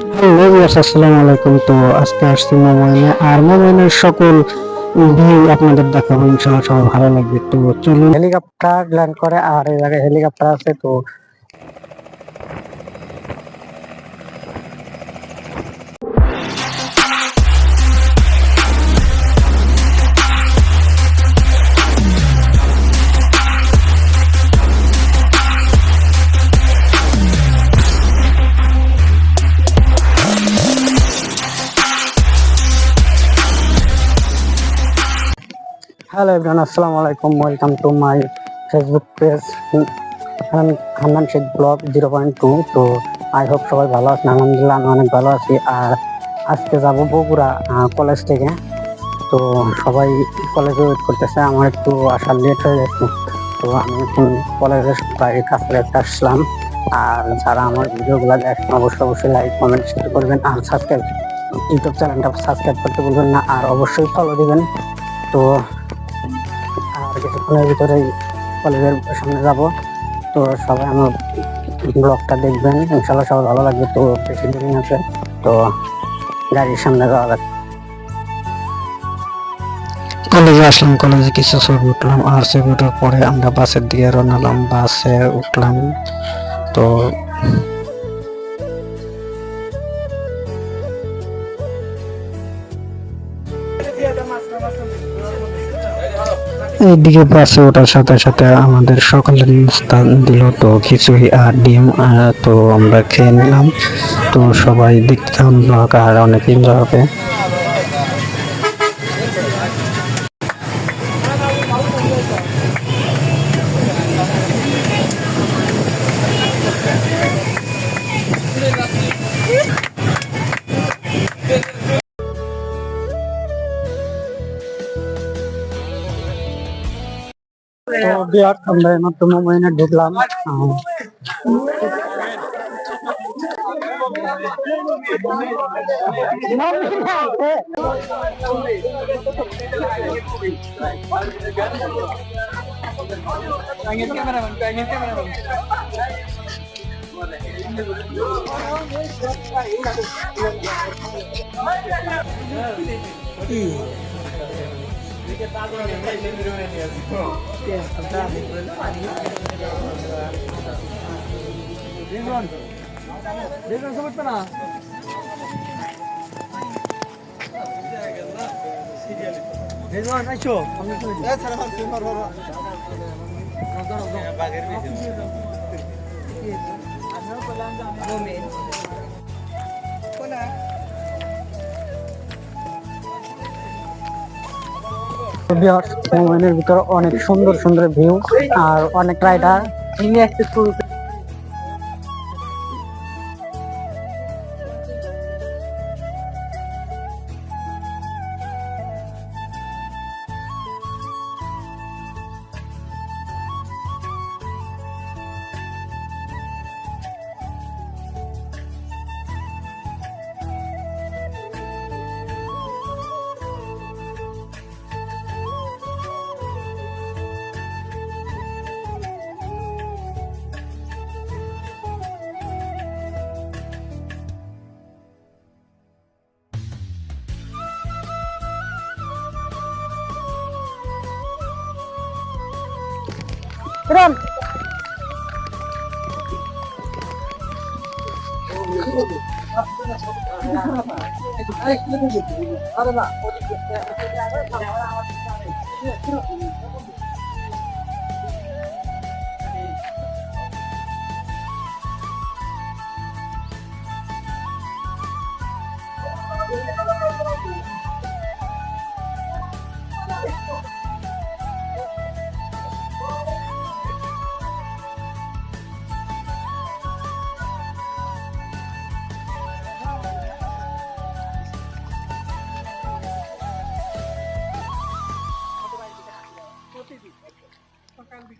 Hello আসসালামু আলাইকুম। তো আজকে আসছি মোবাইলে, আর মোবাইলের সকল ভিউ আপনাদের দেখাবো, ইনশাআল্লাহ সবার ভালো লাগবে। তো চলুন। হেলিকপ্টার ল্যান্ড করে, আর এই জায়গায় হেলিকপ্টার আছে, তো হ্যালো এভরিওয়ান আসসালামু আলাইকুম welcome to my Facebook page Hannan Sheikh blog zero point two তো আই হোপ সবাই ভালো আছেন। আলহামদুলিল্লাহ, আমি অনেক ভালো আছি। আর আজকে যাব বগুড়া কলেজ থেকে। তো সবাই কলেজে ওয়েট করতেছে। আমার একটু আসার লেট হয়ে যাচ্ছে তো আমি এখন কলেজের প্রায় কাছাকাছি আসলাম। আর যারা আমার ভিডিওগুলো দেখেন, অবশ্যই অবশ্যই লাইক কমেন্ট শেয়ার করবেন। আর সাবস্ক্রাইব ইউটিউব চ্যানেলটা সাবস্ক্রাইব করতে ভুলবেন না। আর অবশ্যই ফলো দিবেন। তো কিছুক্ষণের ভিতরেই কলেজের সামনে যাব। তো সবাই আমার ব্লগটা দেখবেন। ইনশাল্লাহ সবাই ভালো লাগবে। তো বেশি দিন আছে। তো গাড়ির সামনে যাওয়া লাগবে কলেজে আসলাম। কলেজে কিছু ছবি উঠলাম। আর ছবি ওঠার পরে আমরা বাসের দিকে রওনালাম বাসে উঠলাম। তো এইদিকে বাসে ওঠার সাথে সাথে আমাদের সকলের স্থান দিল তো খিচুড়ি আর ডিম তো আমরা খেয়ে নিলাম। তো সবাই দেখতাম আর অনেক এনজয় হবে। তো বিয়ার আমরা এইমাত্র মোবাইলে ঢুকলাম আহ, বিহার মোবাইলের ভিতরে অনেক সুন্দর সুন্দর ভিউ আর অনেক রাইডার রান ফিটনেস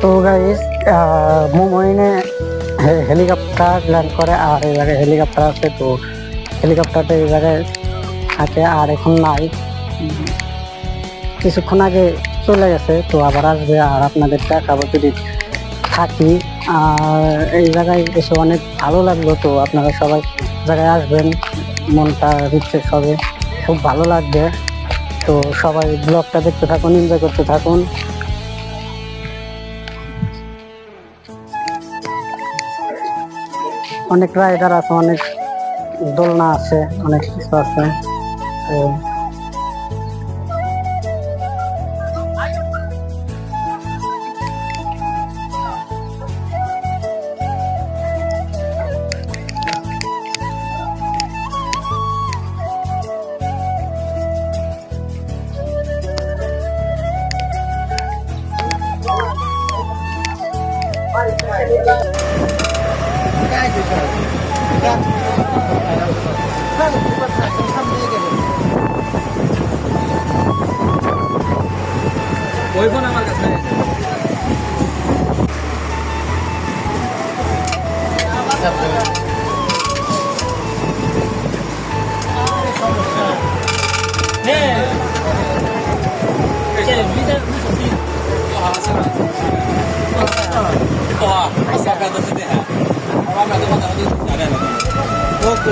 তো গাইস মোমোইনে হেলিকপ্টার ল্যান্ড করে আর এই জায়গায় হেলিকপ্টার আছে, তো হেলিকপ্টারটা এই জায়গায় আছে আর এখন নাই কিছুক্ষণ আগে চলে গেছে, তো আবার আসবে আর আপনাদের দেখাবো যদি থাকি। আর এই জায়গায় এসে অনেক ভালো লাগল, তো আপনারা সবাই জায়গায় আসবেন, মনটা রিফ্রেশ হবে। খুব ভালো লাগবে। তো সবাই ব্লগটা দেখতে থাকুন এনজয় করতে থাকুন। অনেক রাইডার আছে, অনেক দোলনা আছে, অনেক কিছু আছে। তো ওই ফোন আমার কাছে